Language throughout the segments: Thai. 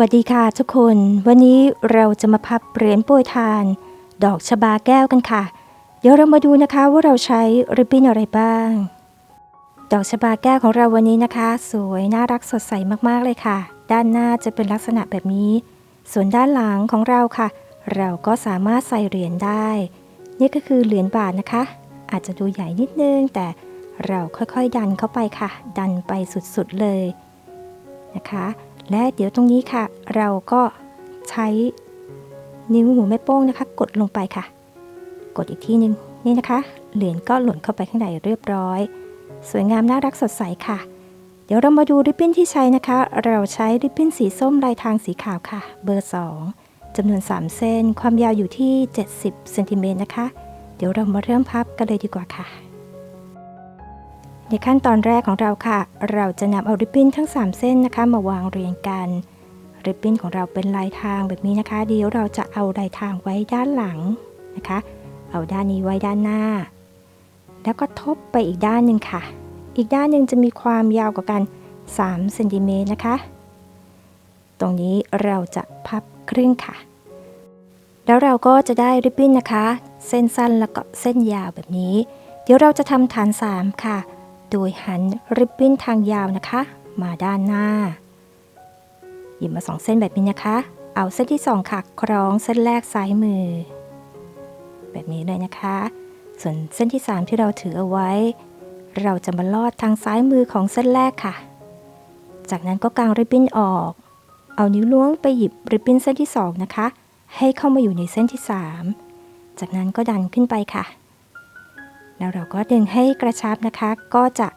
วัสดีค่ะทุกคน วันนี้เราจะมาพับเหรียญโปรยทาน ดอกชบาแก้วกันค่ะ เดี๋ยวเรามาดูนะคะว่าเราใช้ริบบิ้นอะไรบ้าง ดอกชบาแก้วของเราวันนี้นะคะ สวยน่ารักสดใสมากๆเลยค่ะ ด้านหน้าจะเป็นลักษณะแบบนี้ ส่วนด้านหลังของเราค่ะ เราก็สามารถใส่เหรียญได้ นี่ก็คือเหรียญบาทนะคะ อาจจะดูใหญ่นิดนึง แต่เราค่อยๆดันเข้าไปค่ะ ดันไปสุดๆเลยนะคะ และเดี๋ยวตรงนี้ค่ะ เราก็ใช้นิ้วหัวแม่โป้งนะคะ กดลงไปค่ะ กดอีกทีนึงนี่นะคะ เหรียญก็หล่นเข้าไปข้างในเรียบร้อย สวยงามน่ารักสดใสค่ะ เดี๋ยวเรามาดูริบบิ้นที่ใช้นะคะ เราใช้ริบบิ้นสีส้มลายทางสีขาวค่ะ เบอร์ 2จำนวน 3 เส้น ความยาวอยู่ที่ 70เซนติเมตรนะคะ เดี๋ยวเรามาเริ่มพับกันเลยดีกว่าค่ะ ในขั้นตอนแรกของเราค่ะ เราจะนำเอาริบบิ้นทั้ง 3 เส้นนะคะ มาวางเรียงกันริบบิ้นของเราเป็นลายทางแบบนี้นะคะเดี๋ยวเราจะเอาลายทางไว้ด้านหลังนะคะ เอาด้านนี้ไว้ด้านหน้า แล้วก็ทบไปอีกด้านหนึ่งค่ะ อีกด้านหนึ่งจะมีความยาวกว่ากัน3เซนติเมตรนะคะ ตรงนี้เราจะพับครึ่งค่ะ แล้วเราก็จะได้ริบบิ้นนะคะ เส้นสั้นแล้วก็เส้นยาวแบบนี้ เดี๋ยวเราจะทำฐาน 3 ค่ะ โดยหันริบบิ้นทางยาวนะคะ มาด้านหน้า หยิบมา2เส้นแบบนี้นะคะ เอาเส้นที่2ค่ะคล้องเส้นแรกซ้ายมือ แบบนี้เลยนะคะ ส่วนเส้นที่3ที่เราถือเอาไว้ เราจะมาลอดทางซ้ายมือของเส้นแรกค่ะ จากนั้นก็กางริบบิ้นออก เอานิ้วล้วงไปหยิบริบบิ้นเส้นที่2นะคะ ให้เข้ามาอยู่ในเส้นที่3จากนั้นก็ดันขึ้นไปค่ะ แล้วเราก็ดึงให้กระชับนะคะ ก็จะ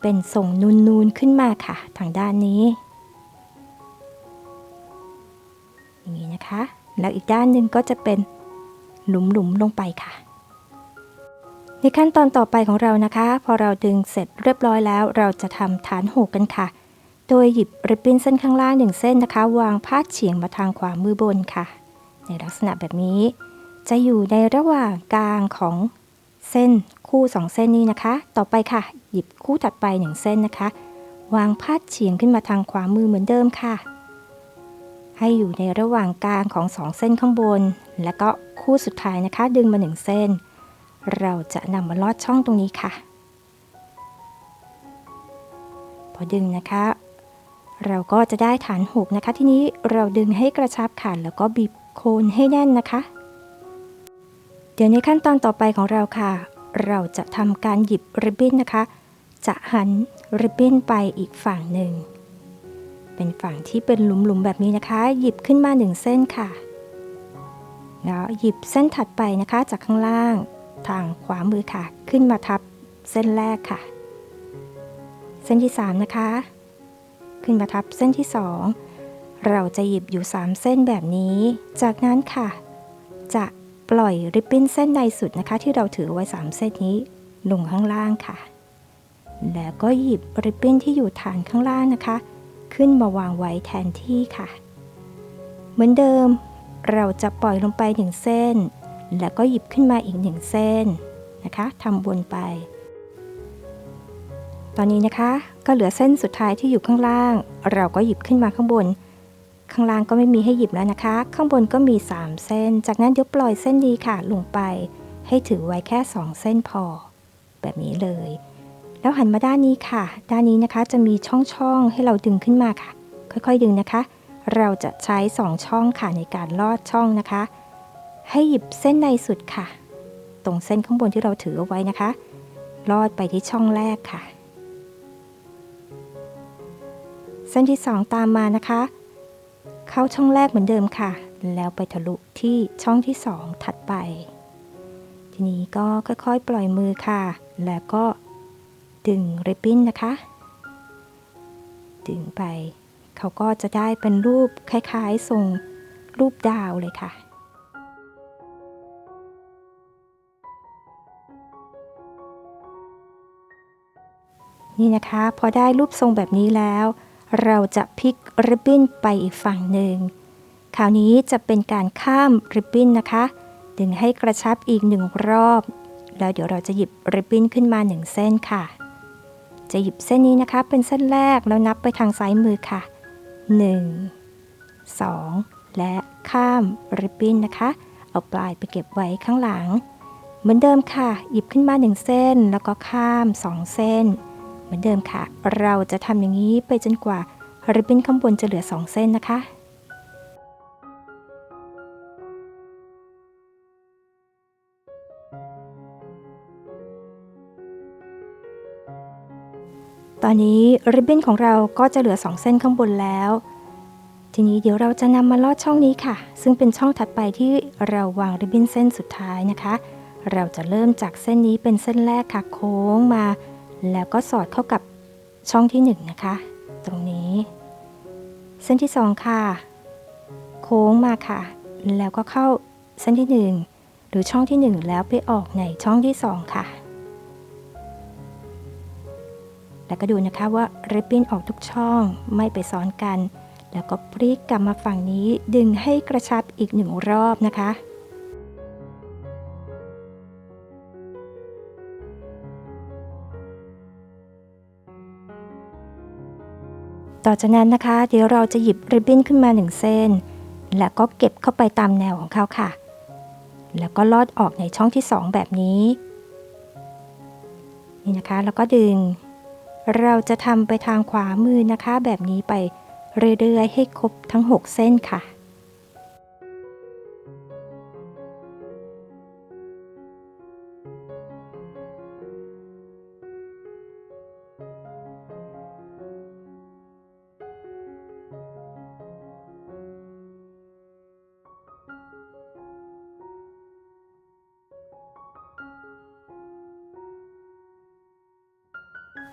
เป็นทรงนูนๆขึ้นมาค่ะ ทางด้านนี้ อย่างนี้นะคะ แล้วอีกด้านหนึ่งก็จะเป็นหลุมๆลงไปค่ะ ในขั้นตอนต่อไปของเรานะคะ พอเราดึงเสร็จเรียบร้อยแล้ว เราจะทำฐานหกกันค่ะ โดยหยิบริบบิ้นเส้นข้างล่างหนึ่งเส้นนะคะ วางพาดเฉียงมาทางขวามือบนค่ะ ในลักษณะแบบนี้ จะอยู่ในระหว่างกลางของ เส้นคู่สองเส้นนี้นะคะ ต่อไปค่ะ หยิบคู่ถัดไปหนึ่งเส้นนะคะ วางพาดเฉียงขึ้นมาทางขวามือเหมือนเดิมค่ะ ให้อยู่ในระหว่างกลางของสองเส้นข้างบน แล้วก็คู่สุดท้ายนะคะ ดึงมาหนึ่งเส้น เราจะนำมาลอดช่องตรงนี้ค่ะ พอดึงนะคะ เราก็จะได้ฐานหกนะคะ ที่นี้เราดึงให้กระชับค่ะแล้วก็บีบโคนให้แน่นนะคะ เดี๋ยวในขั้นตอนต่อไปของเราค่ะ เราจะทำการหยิบริบบิ้นนะคะ จะหันริบบิ้นไปอีกฝั่งหนึ่ง เป็นฝั่งที่เป็นหลุมๆแบบนี้นะคะ หยิบขึ้นมาหนึ่งเส้นค่ะ แล้วหยิบเส้นถัดไปนะคะ จากข้างล่างทางขวามือค่ะ ขึ้นมาทับเส้นแรกค่ะ เส้นที่ 3 นะคะ ขึ้นมาทับเส้นที่ 2 เราจะหยิบอยู่ 3 เส้นแบบนี้ จากนั้นค่ะ จะ ปล่อยริบบิ้นเส้นในสุดนะคะ ที่เราถือไว้ 3 เส้นนี้ลงข้างล่างค่ะ แล้วก็หยิบริบบิ้นที่อยู่ฐานข้างล่างนะคะ ขึ้นมาวางไว้แทนที่ค่ะ เหมือนเดิมเราจะปล่อยลงไปหนึ่งเส้น แล้วก็หยิบขึ้นมาอีกหนึ่งเส้นนะคะทำวนไป ตอนนี้นะคะก็เหลือเส้นสุดท้ายที่อยู่ข้างล่าง เราก็หยิบขึ้นมาข้างบน ข้างล่างก็ไม่มีให้หยิบแล้วนะคะ ข้างบนก็มี 3 เส้น จากนั้นยวปล่อยเส้นนี้ค่ะ ลงไป ให้ถือไว้แค่ 2 เส้นพอ แบบนี้เลย แล้วหันมาด้านนี้ค่ะ ด้านนี้นะคะจะมีช่องๆให้เราดึงขึ้นมาค่ะ ค่อยๆดึงนะคะ เราจะใช้ 2 ช่องค่ะในการลอดช่องนะคะ ให้หยิบเส้นในสุดค่ะ ตรงเส้นข้างบนที่เราถือเอาไว้นะคะ ลอดไปที่ช่องแรกค่ะ เส้นที่ 2 ตามมานะคะ เข้าช่องแรกเหมือนเดิมค่ะ แล้วไปทะลุที่ช่องที่2ถัดไป ทีนี้ก็ค่อยๆ ปล่อยมือค่ะ แล้วก็ดึงริบบิ้นนะคะ ดึงไป เขาก็จะได้เป็นรูปคล้ายๆทรงรูปดาวเลยค่ะนี่นะคะ พอได้รูปทรงแบบนี้แล้ว เราจะพลิกริบบิ้นไปอีกฝั่งหนึ่ง คราวนี้จะเป็นการข้ามริบบิ้นนะคะ ดึงให้กระชับอีกหนึ่งรอบ แล้วเดี๋ยวเราจะหยิบริบบิ้นขึ้นมาหนึ่งเส้นค่ะ จะหยิบเส้นนี้นะคะ เป็นเส้นแรกแล้วนับไปทางซ้ายมือค่ะ 1 2 และข้ามริบบิ้นนะคะ เอาปลายไปเก็บไว้ข้างหลัง เหมือนเดิมค่ะ หยิบขึ้นมา1เส้น แล้วก็ข้าม2เส้น เหมือนเดิมค่ะ เราจะทำอย่างนี้ไปจนกว่าริบบิ้นข้างบนจะเหลือ 2 เส้นนะคะตอนนี้ริบบิ้นของเราก็จะเหลือ 2 เส้นข้างบนแล้ว ทีนี้เดี๋ยวเราจะนำมาลอดช่องนี้ค่ะ ซึ่งเป็นช่องถัดไปที่เราวางริบบิ้นเส้นสุดท้ายนะคะ เราจะเริ่มจากเส้นนี้เป็นเส้นแรกค่ะโค้งมา แล้วก็สอดเข้ากับช่องที่1นะคะ ตรงนี้ เส้นที่ 2 ค่ะ โค้งมาค่ะ แล้วก็เข้าเส้นที่ 1 หรือช่องที่ 1 แล้วไปออกในช่องที่ 2 ค่ะ แล้วก็ดูนะคะว่าริบบิ้นออกทุกช่องไม่ไปซ้อนกัน แล้วก็พลิกกลับมาฝั่งนี้ดึงให้กระชับอีกหนึ่งรอบนะคะ ต่อจากนั้นนะคะ เดี๋ยวเราจะหยิบริบบิ้นขึ้นมาหนึ่งเส้น แล้วก็เก็บเข้าไปตามแนวของเขาค่ะ แล้วก็ลอดออกในช่องที่ 2 แบบนี้นี่นะคะแล้วก็ดึง เราจะทำไปทางขวามือนะคะ แบบนี้ไปเรื่อยๆให้ครบทั้ง 6 เส้นค่ะ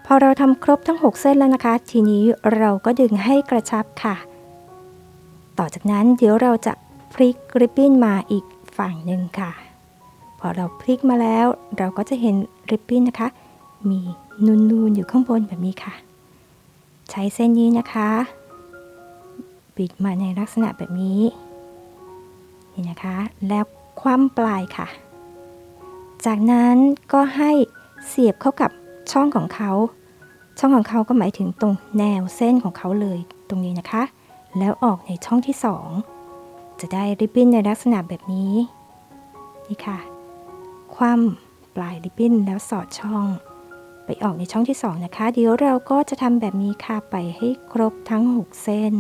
พอเราทำครบทั้ง 6 เส้นแล้วนะคะ ทีนี้เราก็ดึงให้กระชับค่ะ ต่อจากนั้นเดี๋ยวเราจะพลิกริบบิ้นมาอีกฝั่งหนึ่งค่ะ พอเราพลิกมาแล้วเราก็จะเห็นริบบิ้นนะคะ มีนูนๆอยู่ข้างบนแบบนี้ค่ะ ใช้เส้นนี้นะคะ บิดมาในลักษณะแบบนี้นี่นะคะ แล้วคว่ำปลายค่ะ จากนั้นก็ให้เสียบเข้ากับ ช่องของเขา ช่องของเขาก็หมายถึงตรงแนวเส้นของเขาเลยตรงนี้นะคะ แล้วออกในช่องที่ 2 จะได้ริบบิ้นในลักษณะแบบนี้ นี่ค่ะ คว่ำปลายริบบิ้นแล้วสอดช่อง ไปออกในช่องที่ 2 นะคะ เดี๋ยวเราก็จะทำแบบนี้ค่ะไปให้ครบทั้ง 6 เส้น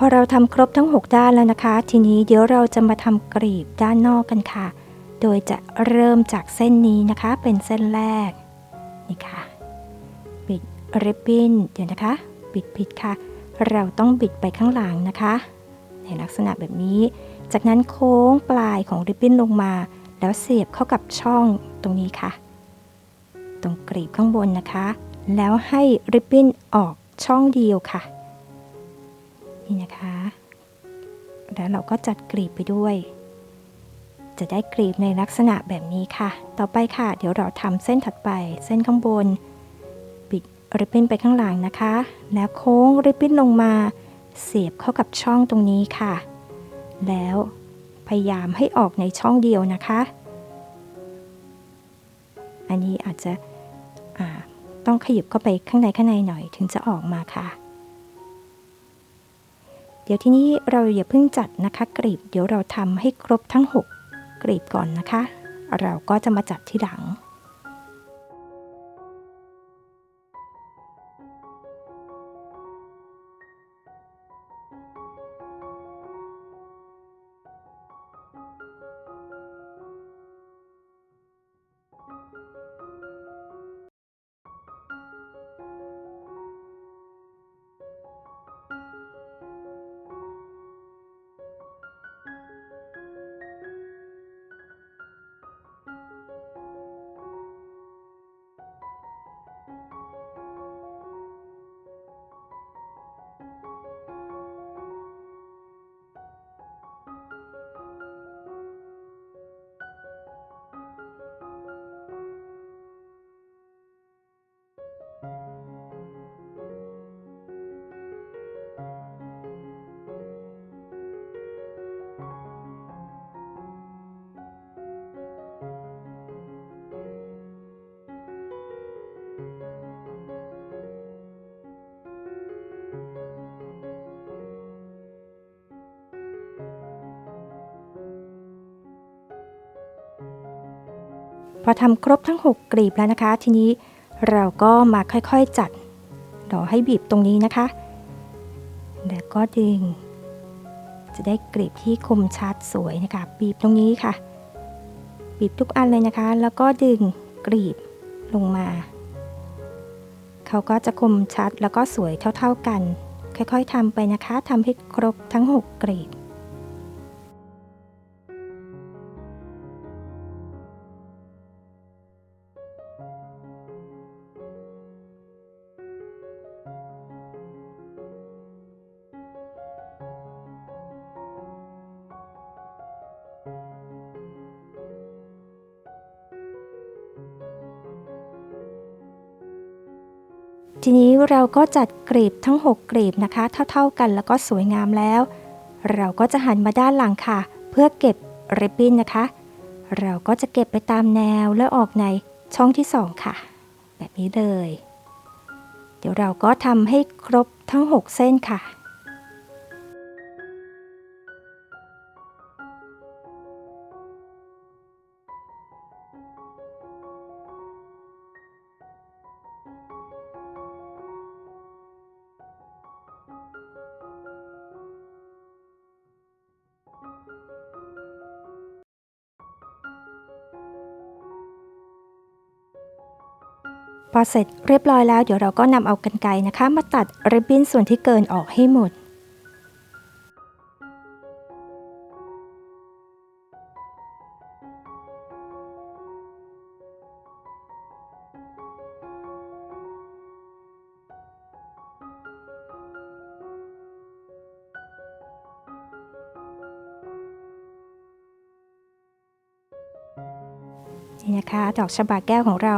พอเราทำครบทั้ง 6 ด้านแล้วนะคะ ทีนี้เดี๋ยวเราจะมาทำกรีบด้านนอกกันค่ะ โดยจะเริ่มจากเส้นนี้นะคะ เป็นเส้นแรก นี่ค่ะ บิดริบบิ้น เดี๋ยวนะคะ บิดผิดค่ะ เราต้องบิดไปข้างหลังนะคะ ในลักษณะแบบนี้ จากนั้นโค้งปลายของริบบิ้นลงมา แล้วเสียบเข้ากับช่องตรงนี้ค่ะ ตรงกรีบข้างบนนะคะ แล้วให้ริบบิ้นออกช่องเดียวค่ะ นี่นะคะ แล้วเราก็จัดกรีบไปด้วย จะได้กรีบในลักษณะแบบนี้ค่ะ ต่อไปค่ะ เดี๋ยวเราทำเส้นถัดไป เส้นข้างบน บิดริบบิ้นไปข้างหลังนะคะ แล้วโค้งริบบิ้นลงมา เสียบเข้ากับช่องตรงนี้ค่ะ แล้วพยายามให้ออกในช่องเดียวนะคะ อันนี้อาจจะต้องขยับเข้าไปข้างในข้างในหน่อยถึงจะออกมาค่ะ เดี๋ยวที่นี้เราอย่าเพิ่งจัดนะคะกรีบ เดี๋ยวเราทำให้ครบทั้ง 6 กรีบก่อนนะคะ เราก็จะมาจัดที่หลัง อทำครบทั้ง 6 กลีบแล้วนะคะ ทีนี้เราก็มาค่อยๆจัดเดี๋ยวให้บีบตรงนี้นะคะ แล้วก็ดึง จะได้กลีบที่คมชัดสวยนะคะ บีบตรงนี้ค่ะ บีบทุกอันเลยนะคะ แล้วก็ดึงกลีบลงมา เขาก็จะคมชัดแล้วก็สวยเท่าๆกัน ค่อยๆทำไปนะคะทำให้ครบทั้ง 6 กลีบ ทีนี้เราก็จัดกลีบทั้ง 6 กลีบนะคะ เท่าๆกันแล้วก็สวยงามแล้ว เราก็จะหันมาด้านหลังค่ะ เพื่อเก็บริบบิ้นนะคะ เราก็จะเก็บไปตามแนวและออกในช่องที่ 2 ค่ะ แบบนี้เลย เดี๋ยวเราก็ทำให้ครบทั้ง 6 เส้นค่ะ พอเสร็จเรียบร้อยแล้วเดี๋ยวเราก็นำเอากันไกรนะคะ มาตัดริบบิ้นส่วนที่เกินออกให้หมด นี่นะคะ ดอกชบาแก้วของเรา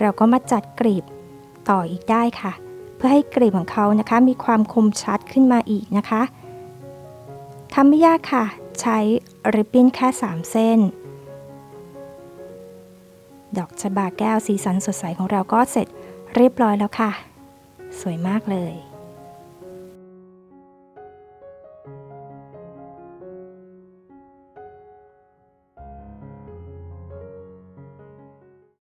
เราก็มาจัดกรีบต่ออีกได้ค่ะ เพื่อให้กรีบของเขานะคะ มีความคมชัดขึ้นมาอีกนะคะทำไม่ยากค่ะ ใช้ริบบิ้นแค่ 3 เส้น ดอกชบาแก้วสีสันสดใสของเราก็เสร็จเรียบร้อยแล้วค่ะ สวยมากเลย